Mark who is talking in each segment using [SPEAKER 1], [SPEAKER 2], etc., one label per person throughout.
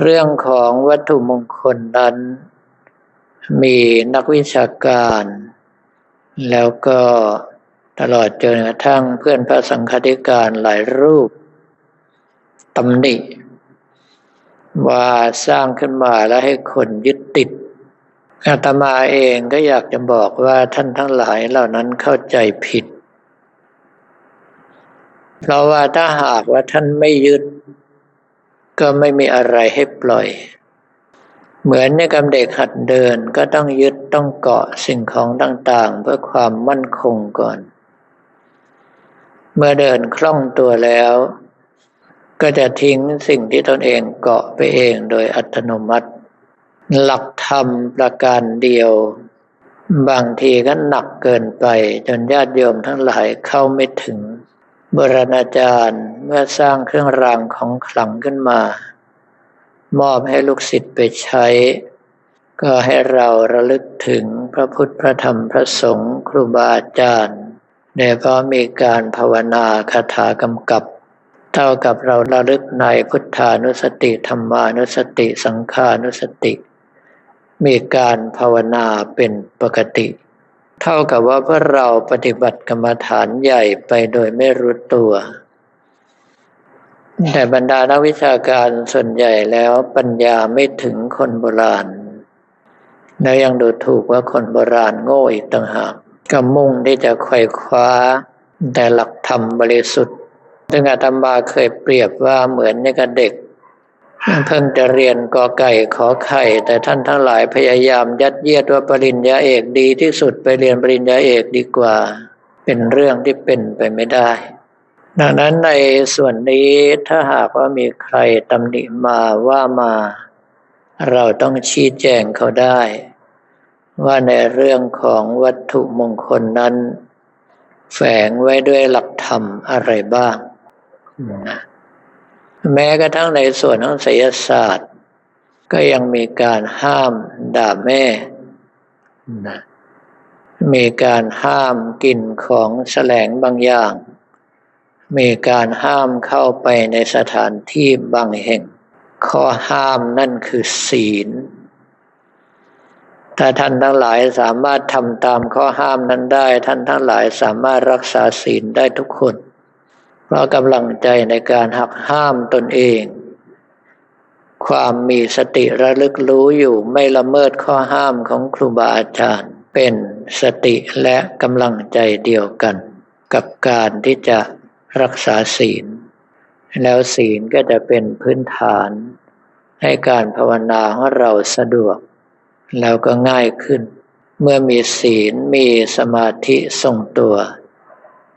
[SPEAKER 1] เรื่องของวัตถุมงคลนั้น มีนักวิชาการ แล้วก็ตลอดจนกระทั่งเพื่อนพระสังฆธิการหลายรูปตำหนิว่าสร้างขึ้นมาแล้วให้คนยึดติดอาตมาเองก็อยากจะบอกว่าท่านทั้งหลายเหล่านั้นเข้าใจผิด เพราะว่าถ้าหากว่าท่านไม่ยึด ก็ไม่มีอะไรให้ปล่อย เหมือนในกำเด็กหัดเดินก็ต้องยึดต้องเกาะสิ่งของต่างๆ เพื่อความมั่นคงก่อน เมื่อเดินคล่องตัวแล้ว ก็จะทิ้งสิ่งที่ตนเองเกาะไปเองโดยอัตโนมัติ หลักธรรมประการเดียว บางทีก็หนักเกินไปจนญาติโยมทั้งหลายเข้าไม่ถึง บรณาจารย์เมื่อสร้างเครื่องรางของขลังขึ้นมา มอบให้ลูกศิษย์ไปใช้ ก็ให้เราระลึกถึงพระพุทธพระธรรมพระสงฆ์ครูบาอาจารย์โดยเพราะมีการภาวนาคาถากำกับ เท่ากับเราระลึกในพุทธานุสติธรรมานุสติสังขานุสติ มีการภาวนาเป็นปกติ เท่ากับว่าพวกเราปฏิบัติกรรมฐานใหญ่ไปโดยไม่รู้ตัว แต่บรรดานักวิชาการส่วนใหญ่แล้วปัญญาไม่ถึงคนโบราณ แล้วยังดูถูกว่าคนโบราณโง่อีกต่างหากก็มุ่งที่จะไขว่คว้า แต่หลักธรรมบริสุทธิ์ซึ่งอาตมาเคยเปรียบว่าเหมือนในกับเด็ก เพิ่งจะเรียนกอไก่ขอไข่ แต่ท่านทั้งหลายพยายามยัดเยียดว่าปริญญาเอกดีที่สุดไปเรียนปริญญาเอกดีกว่า เป็นเรื่องที่เป็นไปไม่ได้ ดังนั้นในส่วนนี้ถ้าหากว่ามีใครตำหนิมาว่ามา เราต้องชี้แจงเขาได้ ว่าในเรื่องของวัตถุมงคลนั้น แฝงไว้ด้วยหลักธรรมอะไรบ้างนะ แม้กระทั่งในส่วนของศิลศาสตร์ ก็ยังมีการห้ามด่าแม่นะมีการห้ามกินของแสลงบางอย่าง มีการห้ามเข้าไปในสถานที่บางแห่ง ข้อห้ามนั่นคือศีล ถ้าท่านทั้งหลายสามารถทำตามข้อห้ามนั้นได้ ท่านทั้งหลายสามารถรักษาศีลได้ทุกคน พราะกำลังใจในการหักห้ามตนเอง ความมีสติระลึกรู้อยู่ไม่ละเมิดข้อห้ามของครูบาอาจารย์ เป็นสติและกำลังใจเดียวกัน กับการที่จะรักษาศีล แล้วศีลก็จะเป็นพื้นฐานให้การภาวนาของเราสะดวก แล้วก็ง่ายขึ้น เมื่อมีศีลมีสมาธิทรงตัว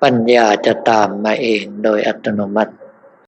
[SPEAKER 1] ปัญญาจะตามมาเองโดยอัตโนมัติ